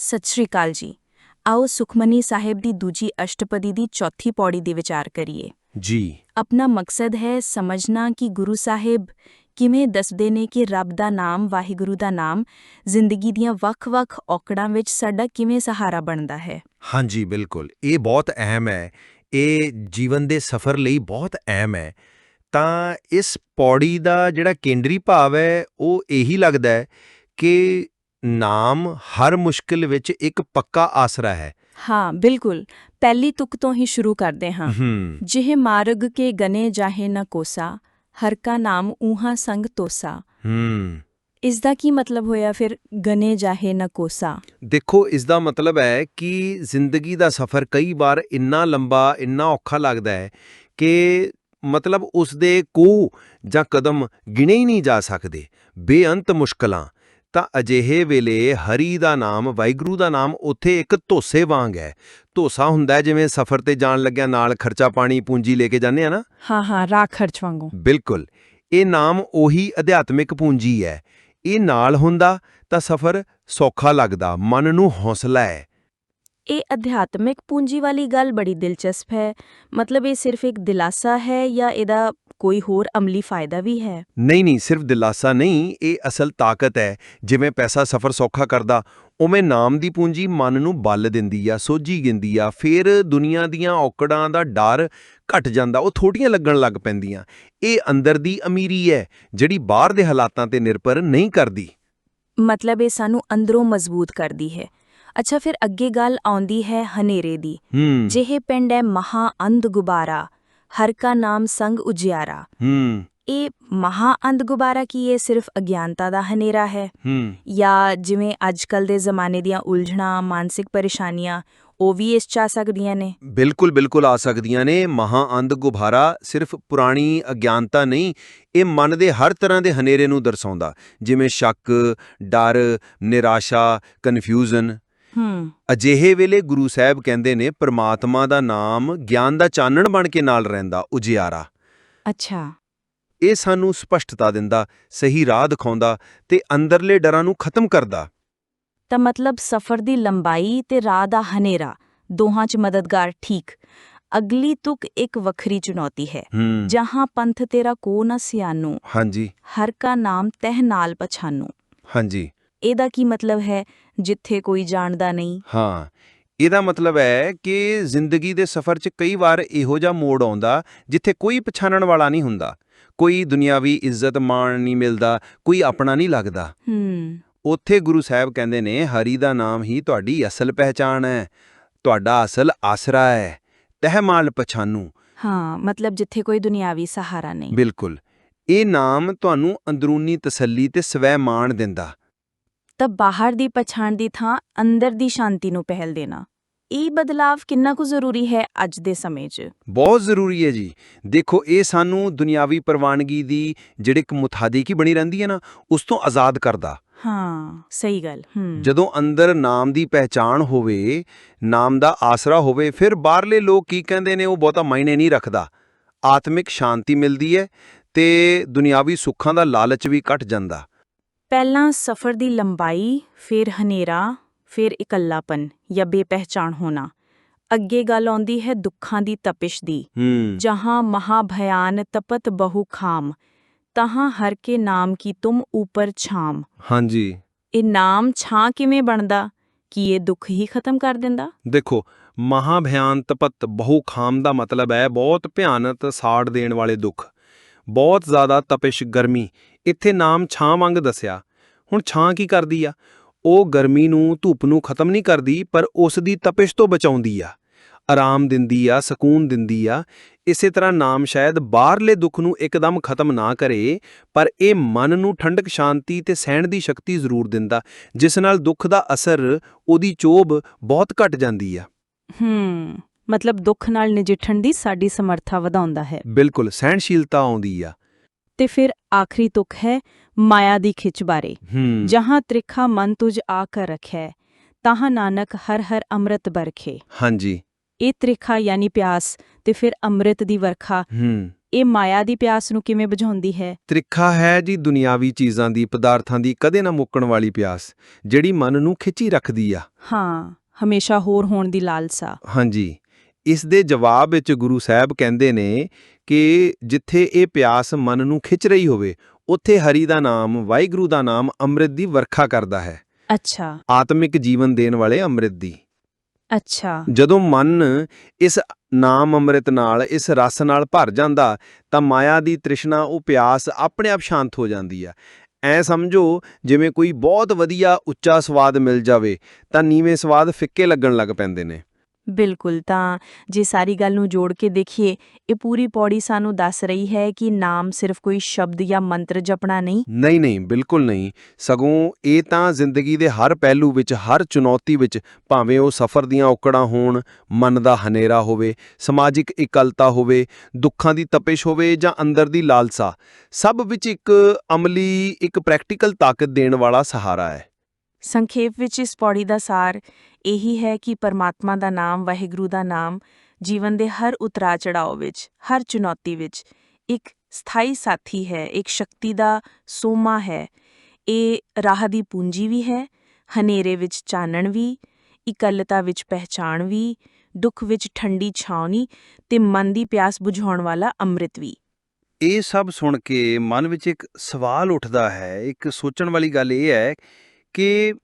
ਸਤਿ ਸ਼੍ਰੀ ਅਕਾਲ ਜੀ। ਆਓ ਸੁਖਮਨੀ ਸਾਹਿਬ ਦੀ ਦੂਜੀ ਅਸ਼ਟਪਦੀ ਦੀ ਚੌਥੀ ਪੌੜੀ ਦੇ ਵਿਚਾਰ ਕਰੀਏ। ਜੀ। ਆਪਣਾ ਮਕਸਦ ਹੈ ਸਮਝਣਾ ਕਿ ਗੁਰੂ ਸਾਹਿਬ ਕਿਵੇਂ ਦੱਸਦੇ ਨੇ ਕਿ ਰੱਬ ਦਾ ਨਾਮ ਵਾਹਿਗੁਰੂ ਦਾ ਨਾਮ ਜ਼ਿੰਦਗੀ ਦੀਆਂ ਵੱਖ-ਵੱਖ ਔਕੜਾਂ ਵਿੱਚ ਸਾਡਾ ਕਿਵੇਂ ਸਹਾਰਾ ਬਣਦਾ ਹੈ। ਹਾਂਜੀ ਬਿਲਕੁਲ। ਇਹ ਬਹੁਤ ਅਹਿਮ ਹੈ। ਇਹ ਜੀਵਨ ਦੇ ਸਫ਼ਰ ਲਈ ਬਹੁਤ ਅਹਿਮ ਹੈ। ਤਾਂ ਇਸ ਪੌੜੀ ਦਾ ਜਿਹੜਾ ਕੇਂਦਰੀ ਭਾਵ ਹੈ ਉਹ ਇਹੀ ਲੱਗਦਾ ਹੈ ਕਿ ਨਾਮ ਹਰ ਮੁਸ਼ਕਿਲ ਵਿੱਚ ਇੱਕ ਪੱਕਾ ਆਸਰਾ ਹੈ। ਹਾਂ ਬਿਲਕੁਲ। ਪਹਿਲੀ ਤੁਕ ਤੋਂ ਹੀ ਸ਼ੁਰੂ ਕਰਦੇ ਹਾਂ। ਜਿਹ ਮਾਰਗ ਕੇ ਗਨੇ ਜਾਹੇ ਨ ਕੋਸਾ ਹਰ ਕਾ ਨਾਮ ਊਹਾ ਸੰਗ ਤੋਸਾ। ਹੂੰ। ਇਸ ਦਾ ਕੀ ਮਤਲਬ ਹੋਇਆ ਫਿਰ ਗਨੇ ਜਾਹੇ ਨ ਕੋਸਾ? ਦੇਖੋ ਇਸ ਦਾ ਮਤਲਬ ਹੈ ਕਿ ਜ਼ਿੰਦਗੀ ਦਾ ਸਫ਼ਰ ਕਈ ਵਾਰ ਇੰਨਾ ਲੰਬਾ ਇੰਨਾ ਔਖਾ ਲੱਗਦਾ ਹੈ ਕਿ ਮਤਲਬ ਉਸ ਦੇ ਕੋ ਜਾਂ ਕਦਮ ਗਿਣੇ ਹੀ ਨਹੀਂ ਜਾ ਸਕਦੇ। ਬੇਅੰਤ ਮੁਸ਼ਕਲਾਂ। ਤਾਂ ਅਜਿਹੇ ਵੇਲੇ ਹਰੀ ਦਾ ਨਾਮ ਵਾਹਿਗੁਰੂ ਦਾ ਨਾਮ ਉੱਥੇ ਇੱਕ ਧੋਸੇ ਵਾਂਗ ਹੈ। ਧੋਸਾ ਹੁੰਦਾ ਜਿਵੇਂ ਸਫ਼ਰ ਤੇ ਜਾਣ ਲੱਗਿਆ ਨਾਲ ਖਰਚਾ ਪਾਣੀ ਪੂੰਜੀ ਲੈ ਕੇ ਜਾਂਦੇ ਆ ਨਾ? ਹਾਂ ਹਾਂ ਰਾਖ ਖਰਚ ਵਾਂਗੂ। ਬਿਲਕੁਲ। ਇਹ ਨਾਮ ਉਹੀ ਅਧਿਆਤਮਿਕ ਪੂੰਜੀ ਹੈ। ਇਹ ਨਾਲ ਹੁੰਦਾ ਤਾਂ ਸਫ਼ਰ ਸੌਖਾ ਲੱਗਦਾ ਮਨ ਨੂੰ ਹੌਸਲਾ ਹੈ। ਇਹ ਅਧਿਆਤਮਿਕ ਪੂੰਜੀ ਵਾਲੀ ਗੱਲ ਬੜੀ ਦਿਲਚਸਪ ਹੈ। ਮਤਲਬ ਇਹ ਸਿਰਫ ਇੱਕ ਦਿਲਾਸਾ ਹੈ ਜਾਂ ਇਹਦਾ ਕੋਈ ਹੋਰ ਅਮਲੀ ਫਾਇਦਾ ਵੀ ਹੈ? ਨਹੀਂ ਨਹੀਂ ਸਿਰਫ ਦਿਲਾਸਾ ਨਹੀਂ ਇਹ ਅਸਲ ਤਾਕਤ ਹੈ। ਜਿਵੇਂ ਪੈਸਾ ਸਫ਼ਰ ਸੌਖਾ ਕਰਦਾ ਉਵੇਂ ਨਾਮ ਦੀ ਪੂੰਜੀ ਮਨ ਨੂੰ ਬਲ ਦਿੰਦੀ ਆ ਸੋਝੀ ਗਿੰਦੀ ਆ। ਫਿਰ ਦੁਨੀਆ ਦੀਆਂ ਔਕੜਾਂ ਦਾ ਡਰ ਘਟ ਜਾਂਦਾ ਉਹ ਥੋੜੀਆਂ ਲੱਗਣ ਲੱਗ ਪੈਂਦੀਆਂ। ਇਹ ਅੰਦਰ ਦੀ ਅਮੀਰੀ ਹੈ ਜਿਹੜੀ ਬਾਹਰ ਦੇ ਹਾਲਾਤਾਂ ਤੇ ਨਿਰਭਰ ਨਹੀਂ ਕਰਦੀ। ਮਤਲਬ ਇਹ ਸਾਨੂੰ ਅੰਦਰੋਂ ਮਜ਼ਬੂਤ ਕਰਦੀ ਹੈ। ਅੱਛਾ ਫਿਰ ਅੱਗੇ ਗੱਲ ਆਉਂਦੀ ਹੈ ਹਨੇਰੇ ਦੀ। ਜਿਹੇ ਪਿੰਡ ਹੈ ਮਹਾ ਅੰਧ ਗੁਬਾਰਾ ਹਰ ਕਾ ਨਾਮ ਸੰਗ ਉਜਿਆਰਾ। ਹੂੰ। ਇਹ ਮਹਾ ਅੰਧ ਗੁਬਾਰਾ ਕੀ ਇਹ ਸਿਰਫ ਅਗਿਆਨਤਾ ਦਾ ਹਨੇਰਾ ਹੈ। ਹੂੰ। ਜਾਂ ਜਿਵੇਂ ਅੱਜਕੱਲ ਦੇ ਜ਼ਮਾਨੇ ਦੀਆਂ ਉਲਝਣਾਂ ਮਾਨਸਿਕ ਪਰੇਸ਼ਾਨੀਆਂ ਉਹ ਵੀ ਇਸ ਚ ਆ ਸਕਦੀਆਂ ਨੇ? ਬਿਲਕੁਲ ਬਿਲਕੁਲ ਆ ਸਕਦੀਆਂ ਨੇ। ਮਹਾ ਅੰਧ ਗੁਬਾਰਾ ਸਿਰਫ ਪੁਰਾਣੀ ਅਗਿਆਨਤਾ ਨਹੀਂ ਇਹ ਮਨ ਦੇ ਹਰ ਤਰ੍ਹਾਂ ਦੇ ਹਨੇਰੇ ਨੂੰ ਦਰਸਾਉਂਦਾ। ਜਿਵੇਂ ਸ਼ੱਕ ਡਰ ਨਿਰਾਸ਼ਾ ਕਨਫਿਊਜ਼ਨ। ਹੂੰ। ਅਜਿਹੇ ਵੇਲੇ ਗੁਰੂ ਸਾਹਿਬ ਕਹਿੰਦੇ ਨੇ ਪ੍ਰਮਾਤਮਾ ਦਾ ਨਾਮ ਗਿਆਨ ਦਾ ਚਾਨਣ ਬਣ ਕੇ ਨਾਲ ਰਹਿੰਦਾ ਉਜਿਆਰਾ। ਅੱਛਾ। ਇਹ ਸਾਨੂੰ ਸਪਸ਼ਟਤਾ ਦਿੰਦਾ ਸਹੀ ਰਾਹ ਦਿਖਾਉਂਦਾ ਤੇ ਅੰਦਰਲੇ ਡਰਾਂ ਨੂੰ ਖਤਮ ਕਰਦਾ। ਤਾਂ ਮਤਲਬ ਸਫ਼ਰ ਦੀ ਲੰਬਾਈ ਤੇ ਰਾਹ ਦਾ ਹਨੇਰਾ ਦੋਹਾਂ 'ਚ ਮਦਦਗਾਰ ਠੀਕ। ਅਗਲੀ ਤੁਕ ਇੱਕ ਵੱਖਰੀ ਚੁਣੌਤੀ ਹੈ ਹੂੰ। ਜਹਾਂ ਪੰਥ ਤੇਰਾ ਕੋ ਨ ਸਿਆਨੂ ਹਾਂਜੀ। ਹਰ ਕਾ ਨਾਮ ਤਹਿ ਨਾਲ ਪਛਾਨੂ। ਹਾਂਜੀ। ਇਹਦਾ ਕੀ ਮਤਲਬ ਹੈ ਜਿੱਥੇ ਕੋਈ ਜਾਣਦਾ ਨਹੀਂ? ਹਾਂ ਇਹਦਾ ਮਤਲਬ ਹੈ ਕਿ ਜ਼ਿੰਦਗੀ ਦੇ ਸਫ਼ਰ 'ਚ ਕਈ ਵਾਰ ਇਹੋ ਜਿਹਾ ਮੋੜ ਆਉਂਦਾ ਜਿੱਥੇ ਕੋਈ ਪਛਾਣਨ ਵਾਲਾ ਨਹੀਂ ਹੁੰਦਾ। ਕੋਈ ਦੁਨਿਆਵੀ ਇੱਜ਼ਤ ਮਾਣ ਨਹੀਂ ਮਿਲਦਾ ਕੋਈ ਆਪਣਾ ਨਹੀਂ ਲੱਗਦਾ। ਹੂੰ। ਉੱਥੇ ਗੁਰੂ ਸਾਹਿਬ ਕਹਿੰਦੇ ਨੇ ਹਰੀ ਦਾ ਨਾਮ ਹੀ ਤੁਹਾਡੀ ਅਸਲ ਪਹਿਚਾਣ ਹੈ ਤੁਹਾਡਾ ਅਸਲ ਆਸਰਾ ਹੈ ਤਹਿਮਾਲ ਪਛਾਨੂ। ਹਾਂ ਮਤਲਬ ਜਿੱਥੇ ਕੋਈ ਦੁਨਿਆਵੀ ਸਹਾਰਾ ਨਹੀਂ। ਬਿਲਕੁਲ। ਇਹ ਨਾਮ ਤੁਹਾਨੂੰ ਅੰਦਰੂਨੀ ਤਸੱਲੀ ਤੇ ਸਵੈ ਮਾਣ ਦਿੰਦਾ। ਤਾਂ ਬਾਹਰ ਦੀ ਪਛਾਣ ਦੀ ਥਾਂ ਅੰਦਰ ਦੀ ਸ਼ਾਂਤੀ ਨੂੰ ਪਹਿਲ ਦੇਣਾ। ਇਹ ਬਦਲਾਵ ਕਿੰਨਾ ਕੁ ਜ਼ਰੂਰੀ ਹੈ ਅੱਜ ਦੇ ਸਮੇਂ 'ਚ? ਬਹੁਤ ਜ਼ਰੂਰੀ ਹੈ ਜੀ। ਦੇਖੋ ਇਹ ਸਾਨੂੰ ਦੁਨਿਆਵੀ ਪ੍ਰਵਾਨਗੀ ਦੀ ਜਿਹੜੀ ਇੱਕ ਮੁਤਾਦਿਕੀ ਬਣੀ ਰਹਿੰਦੀ ਹੈ ਨਾ ਉਸ ਤੋਂ ਆਜ਼ਾਦ ਕਰਦਾ। ਹਾਂ ਸਹੀ ਗੱਲ ਜਦੋਂ ਅੰਦਰ ਨਾਮ ਦੀ ਪਹਿਚਾਣ ਹੋਵੇ ਨਾਮ ਦਾ ਆਸਰਾ ਹੋਵੇ ਫਿਰ ਬਾਹਰਲੇ ਲੋਕ ਕੀ ਕਹਿੰਦੇ ਨੇ ਉਹ ਬਹੁਤਾ ਮਾਇਨੇ ਨਹੀਂ ਰੱਖਦਾ। ਆਤਮਿਕ ਸ਼ਾਂਤੀ ਮਿਲਦੀ ਹੈ ਤੇ ਦੁਨਿਆਵੀ ਸੁੱਖਾਂ ਦਾ ਲਾਲਚ ਵੀ ਘਟ ਜਾਂਦਾ। ਪਹਿਲਾਂ ਸਫ਼ਰ ਦੀ ਲੰਬਾਈ ਫਿਰ ਹਨੇਰਾ ਫਿਰ ਇਕੱਲਾਪਨ ਜਾਂ ਬੇਪਹਿਚਾਨ ਹੋਣਾ। ਅੱਗੇ ਗੱਲ ਆਉਂਦੀ ਹੈ ਦੁੱਖਾਂ ਦੀ ਤਪਿਸ਼ ਦੀ। ਜਹਾਂ ਮਹਾ ਭयान ਤਪਤ ਬਹੁ ਖਾਮ ਤਹਾਂ ਹਰ ਕੇ ਨਾਮ ਕੀ ਤੁਮ ਉਪਰ ਛਾਮ। ਹਾਂਜੀ। ਇਹ ਨਾਮ ਛਾਂ ਕਿਵੇਂ ਬਣਦਾ? ਕੀ ਇਹ ਦੁੱਖ ਹੀ ਖਤਮ ਕਰ ਦਿੰਦਾ? ਦੇਖੋ ਮਹਾ ਭਿਆਨ ਤਪਤ ਬਹੁ ਖਾਮ ਦਾ ਮਤਲਬ ਹੈ ਬਹੁਤ ਭਿਆਨਕ ਸਾੜ ਦੇਣ ਵਾਲੇ ਦੁੱਖ। ਬਹੁਤ ਜ਼ਿਆਦਾ ਤਪਿਸ਼ ਗਰਮੀ ਇੱਥੇ ਨਾਮ ਛਾਂ ਵਾਂਗ ਦੱਸਿਆ ਹੁਣ ਛਾਂ ਕੀ ਕਰਦੀ ਆ? ਉਹ ਗਰਮੀ ਨੂੰ ਧੁੱਪ ਨੂੰ ਖਤਮ ਨਹੀਂ ਕਰਦੀ ਪਰ ਉਸ ਦੀ ਤਪਿਸ਼ ਤੋਂ ਬਚਾਉਂਦੀ ਆ। ਆਰਾਮ ਦਿੰਦੀ ਆ ਸਕੂਨ ਦਿੰਦੀ ਆ। ਇਸੇ ਤਰ੍ਹਾਂ ਨਾਮ ਸ਼ਾਇਦ ਬਾਹਰਲੇ ਦੁੱਖ ਨੂੰ ਇੱਕਦਮ ਖਤਮ ਨਾ ਕਰੇ ਪਰ ਇਹ ਮਨ ਨੂੰ ਠੰਡਕ ਸ਼ਾਂਤੀ ਤੇ ਸਹਿਣ ਦੀ ਸ਼ਕਤੀ ਜ਼ਰੂਰ ਦਿੰਦਾ ਜਿਸ ਨਾਲ ਦੁੱਖ ਦਾ ਅਸਰ ਉਹਦੀ ਚੋਬ ਬਹੁਤ ਘਟ ਜਾਂਦੀ ਆ। ਹੂੰ ਮਤਲਬ ਦੁੱਖ ਨਾਲ ਨਜਿੱਠਣ ਦੀ ਸਾਡੀ ਸਮਰੱਥਾ ਵਧਾਉਂਦਾ ਹੈ। ਬਿਲਕੁਲ ਸਹਿਣਸ਼ੀਲਤਾ ਆਉਂਦੀ ਆ। ਤੇ ਫਿਰ ਆਖਰੀ ਤੁਕ ਹੈ ਮਾਇਆ ਦੀ ਖਿੱਚ ਬਾਰੇ। ਜਹਾਂ ਤ੍ਰਿਖਾ ਮਨ ਤੁਝ ਆ ਕਰ ਰਖੈ ਤਹਾਂ ਨਾਨਕ ਹਰ ਹਰ ਅੰਮ੍ਰਿਤ ਬਰਖੇ। ਹਾਂਜੀ। ਇਹ ਤ੍ਰਿਖਾ ਯਾਨੀ ਪਿਆਸ ਤੇ ਫਿਰ ਅੰਮ੍ਰਿਤ ਦੀ ਵਰਖਾ। ਇਹ ਮਾਇਆ ਦੀ ਪਿਆਸ ਨੂੰ ਕਿਵੇਂ ਬੁਝਾਉਂਦੀ ਹੈ? ਤ੍ਰਿਖਾ ਹੈ ਜੀ ਦੁਨਿਆਵੀ ਚੀਜ਼ਾਂ ਦੀ ਪਦਾਰਥਾਂ ਦੀ ਕਦੇ ਨਾ ਮੁੱਕਣ ਵਾਲੀ ਪਿਆਸ ਜਿਹੜੀ ਮਨ ਨੂੰ ਖਿੱਚੀ ਰੱਖਦੀ ਆ। ਹਾਂ ਹਮੇਸ਼ਾ ਹੋਰ ਹੋਣ ਦੀ ਲਾਲਸਾ। ਹਾਂਜੀ। ਇਸ ਦੇ ਜਵਾਬ ਵਿੱਚ ਗੁਰੂ ਸਾਹਿਬ ਕਹਿੰਦੇ ਨੇ ਕਿ ਜਿੱਥੇ ਇਹ ਪਿਆਸ ਮਨ ਨੂੰ ਖਿੱਚ ਰਹੀ ਹੋਵੇ ਉੱਥੇ ਹਰੀ ਦਾ ਨਾਮ ਵਾਹਿਗੁਰੂ ਦਾ ਨਾਮ ਅੰਮ੍ਰਿਤ ਦੀ ਵਰਖਾ ਕਰਦਾ ਹੈ। ਅੱਛਾ। ਆਤਮਿਕ ਜੀਵਨ ਦੇਣ ਵਾਲੇ ਅੰਮ੍ਰਿਤ ਦੀ। ਅੱਛਾ। ਜਦੋਂ ਮਨ ਇਸ ਨਾਮ ਅੰਮ੍ਰਿਤ ਨਾਲ ਇਸ ਰਸ ਨਾਲ ਭਰ ਜਾਂਦਾ ਤਾਂ ਮਾਇਆ ਦੀ ਤ੍ਰਿਸ਼ਨਾ ਉਹ ਪਿਆਸ ਆਪਣੇ ਆਪ ਸ਼ਾਂਤ ਹੋ ਜਾਂਦੀ ਆ। ਐ ਸਮਝੋ ਜਿਵੇਂ ਕੋਈ ਬਹੁਤ ਵਧੀਆ ਉੱਚਾ ਸਵਾਦ ਮਿਲ ਜਾਵੇ ਤਾਂ ਨੀਵੇਂ ਸਵਾਦ ਫਿੱਕੇ ਲੱਗਣ ਲੱਗ ਪੈਂਦੇ ਨੇ। ਬਿਲਕੁਲ ਤਾਂ ਜੇ ਸਾਰੀ ਗੱਲ ਨੂੰ ਜੋੜ ਕੇ ਦੇਖੀਏ ਇਹ ਪੂਰੀ ਪੌੜੀ ਸਾਨੂੰ ਦੱਸ ਰਹੀ ਹੈ ਕਿ ਨਾਮ ਸਿਰਫ ਕੋਈ ਸ਼ਬਦ ਜਾਂ ਮੰਤਰ ਜਪਣਾ ਨਹੀਂ। ਨਹੀਂ ਨਹੀਂ ਬਿਲਕੁਲ ਨਹੀਂ। ਸਗੋਂ ਇਹ ਤਾਂ ਜ਼ਿੰਦਗੀ ਦੇ ਹਰ ਪਹਿਲੂ ਵਿੱਚ ਹਰ ਚੁਣੌਤੀ ਵਿੱਚ ਭਾਵੇਂ ਉਹ ਸਫ਼ਰ ਦੀਆਂ ਔਕੜਾਂ ਹੋਣ ਮਨ ਦਾ ਹਨੇਰਾ ਹੋਵੇ ਸਮਾਜਿਕ ਇਕਲਤਾ ਹੋਵੇ ਦੁੱਖਾਂ ਦੀ ਤਪਿਸ਼ ਹੋਵੇ ਜਾਂ ਅੰਦਰ ਦੀ ਲਾਲਸਾ ਸਭ ਵਿੱਚ ਇੱਕ ਅਮਲੀ ਇੱਕ ਪ੍ਰੈਕਟੀਕਲ ਤਾਕਤ ਦੇਣ ਵਾਲਾ ਸਹਾਰਾ ਹੈ। ਸੰਖੇਪ ਵਿੱਚ ਇਸ ਪੌੜੀ ਦਾ ਸਾਰ ਇਹੀ ਹੈ ਕਿ ਪਰਮਾਤਮਾ ਦਾ ਨਾਮ, ਵਾਹਿਗੁਰੂ ਦਾ ਨਾਮ, ਜੀਵਨ ਦੇ ਹਰ ਉਤਰਾ ਚੜਾਓ ਵਿੱਚ, ਹਰ ਚੁਣੌਤੀ ਵਿੱਚ ਇੱਕ ਸਥਾਈ ਸਾਥੀ ਹੈ, ਇੱਕ ਸ਼ਕਤੀ ਦਾ ਸੋਮਾ ਹੈ। ਇਹ ਰਾਹ ਦੀ ਪੂੰਜੀ ਵੀ ਹੈ, ਹਨੇਰੇ ਵਿੱਚ ਚਾਨਣ ਵੀ, ਇਕੱਲਤਾ ਵਿੱਚ ਪਹਿਚਾਣ ਵੀ, ਦੁੱਖ ਵਿੱਚ ਠੰਡੀ ਛਾਉਣੀ ਤੇ ਮਨ ਦੀ ਪਿਆਸ ਬੁਝਾਉਣ ਵਾਲਾ ਅੰਮ੍ਰਿਤ ਵੀ। ਇਹ ਸਭ ਸੁਣ ਕੇ ਮਨ ਵਿੱਚ ਇੱਕ ਸਵਾਲ ਉੱਠਦਾ ਹੈ, ਇੱਕ ਸੋਚਣ ਵਾਲੀ ਗੱਲ ਇਹ ਹੈ ਕਿ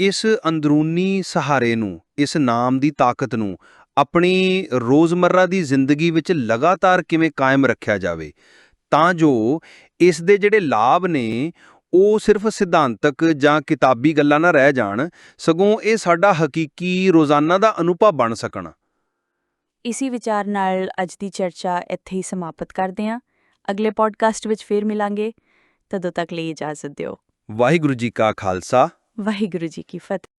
ਇਸ ਅੰਦਰੂਨੀ ਸਹਾਰੇ ਨੂੰ ਇਸ ਨਾਮ ਦੀ ਤਾਕਤ ਨੂੰ ਆਪਣੀ ਰੋਜ਼ਮਰਰਾ ਦੀ ਜ਼ਿੰਦਗੀ ਵਿੱਚ ਲਗਾਤਾਰ ਕਿਵੇਂ ਕਾਇਮ ਰੱਖਿਆ ਜਾਵੇ ਤਾਂ ਜੋ ਇਸ ਦੇ ਜਿਹੜੇ ਲਾਭ ਨੇ ਉਹ ਸਿਰਫ ਸਿਧਾਂਤਕ ਜਾਂ ਕਿਤਾਬੀ ਗੱਲਾਂ ਨਾ ਰਹਿ ਜਾਣ ਸਗੋਂ ਇਹ ਸਾਡਾ ਹਕੀਕੀ ਰੋਜ਼ਾਨਾ ਦਾ ਅਨੁਭਵ ਬਣ ਸਕਣ। ਇਸੀ ਵਿਚਾਰ ਨਾਲ ਅੱਜ ਦੀ ਚਰਚਾ ਇੱਥੇ ਹੀ ਸਮਾਪਤ ਕਰਦੇ ਹਾਂ। ਅਗਲੇ ਪੋਡਕਾਸਟ ਵਿੱਚ ਫੇਰ ਮਿਲਾਂਗੇ। ਤਦੋਂ ਤੱਕ ਲਈ ਇਜਾਜ਼ਤ ਦਿਓ। ਵਾਹਿਗੁਰੂ ਜੀ ਕਾ ਖਾਲਸਾ। ਵਾਹਿਗੁਰੂ ਜੀ ਕੀ ਫਤਿਹ।